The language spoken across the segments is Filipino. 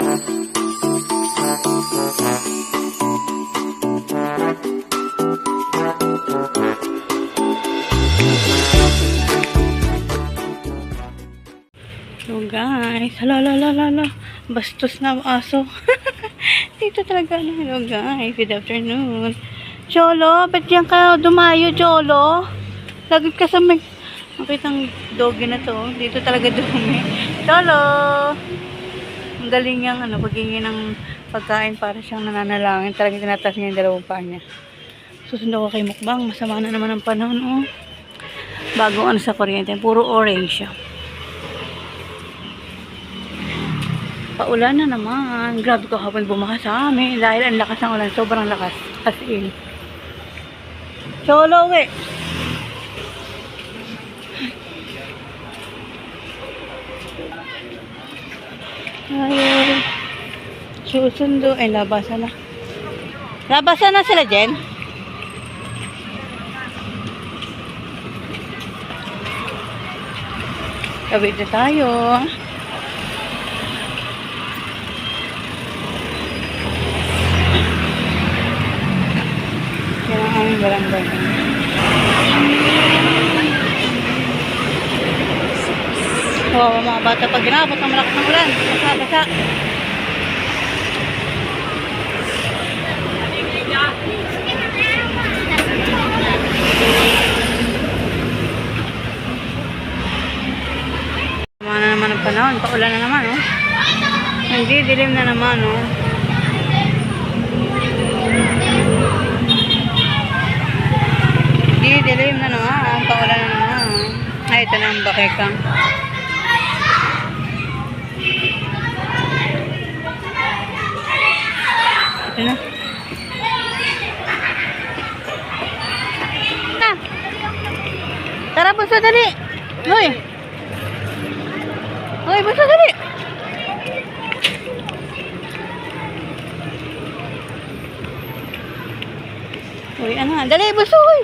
So guys, hala hala hala hala. Bastos na ang aso. Dito talaga ano. Hello guys, good afternoon. Cholo, ba't yan ka dumayo, Cholo? Lagit ka sa may... Nakitang doggy na to. Dito talaga dumi. Cholo! Ang galing niyang ano, paghingi ng pagkain para siyang nananalangin. Talagang tinatas niya yung dalawang paa niya. Susunod ako kay Mukbang. Masama na naman ang panahon, oh. Bago ano sa kuryente. Puro orange siya. Paulan na naman. Grabe ko hapon bumakas sa amin. Dahil ang lakas ng ulan. Sobrang lakas. As in. Cholo, we. Ayun. Susundo. Eh, labasan na. Labasan na sila, Jen. Tawid na tayo. Yan ang aming barangay. Oo, mga bata pag ginabot ng malakas ng ulan. Basa, basa. Tama na naman ang panahon. Paulan na naman, oh. Hindi, dilim na naman, oh. Hindi, dilim na naman. Paulan na naman. Ay, ito na ang bakekang. Ito na. Na. Tara, bunso, dali. Hoy. Hoy, bunso, dali. Uy, ano. Dali, bunso, uy.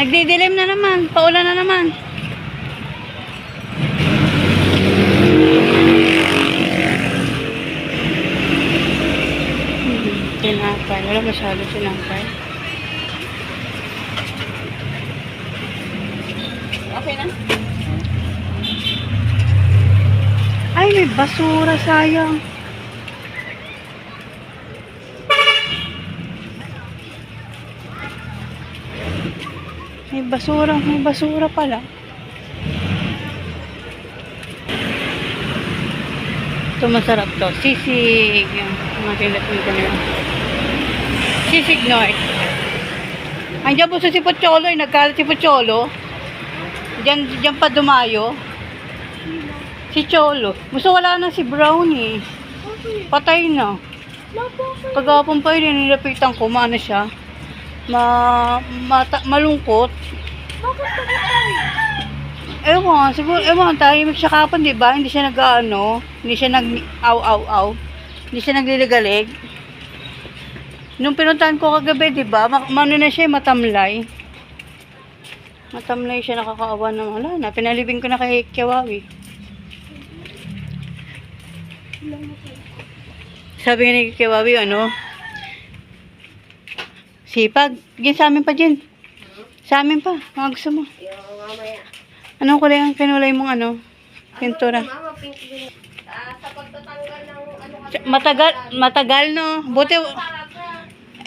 Nagdidilim na naman. Paulan na naman. Tinapay. Wala masyado tinapay. Okay na? Ay, may basura. Sayang. May basura. May basura pala. Ito masarap to. Sisig. Yung mga tinatawag ko nila. Sisig North. Andiyan po sa si Pocholo. eh. Nagkalat si Pocholo. Diyan, diyan pa dumayo. Si Cholo. Gusto wala na si Brownie. Patay na. Kagapon pa yun, nilapitan ko, maano siya. Ma, mata, malungkot. Ewan, siguro, ewan, tahimik siya kapon, di ba? Hindi siya nag-ano, hindi siya nag, aw, aw, aw. Hindi siya nagliligalig. Nung pinuntahan ko kagabi, di ba? Ma, ano na siya, matamlay. Matamlay siya, nakakaawa na wala na. Pinalibing ko na kay Kiawawi. Sabi nga ni Kiawawi, ano? Sipag. Diyan sa amin pa dyan. Sa amin pa. Mga gusto mo. Anong kulay ang kinulay mong ano? Pintura. Mama, sa pagtatanggal ng ano. Matagal, matagal no. Buti,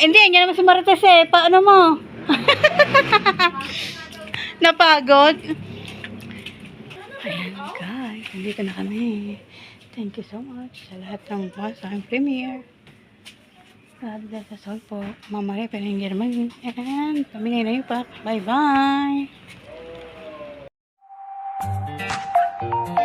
hindi, yan naman si Marites eh. Paano mo? Napagod? Ayan guys, nandito na kami. Thank you so much sa lahat ng sa aking premiere. Lahat dahil sa sol po. Mamaya pa ng German. And, pamingay na yung pak. Bye bye! Thank you.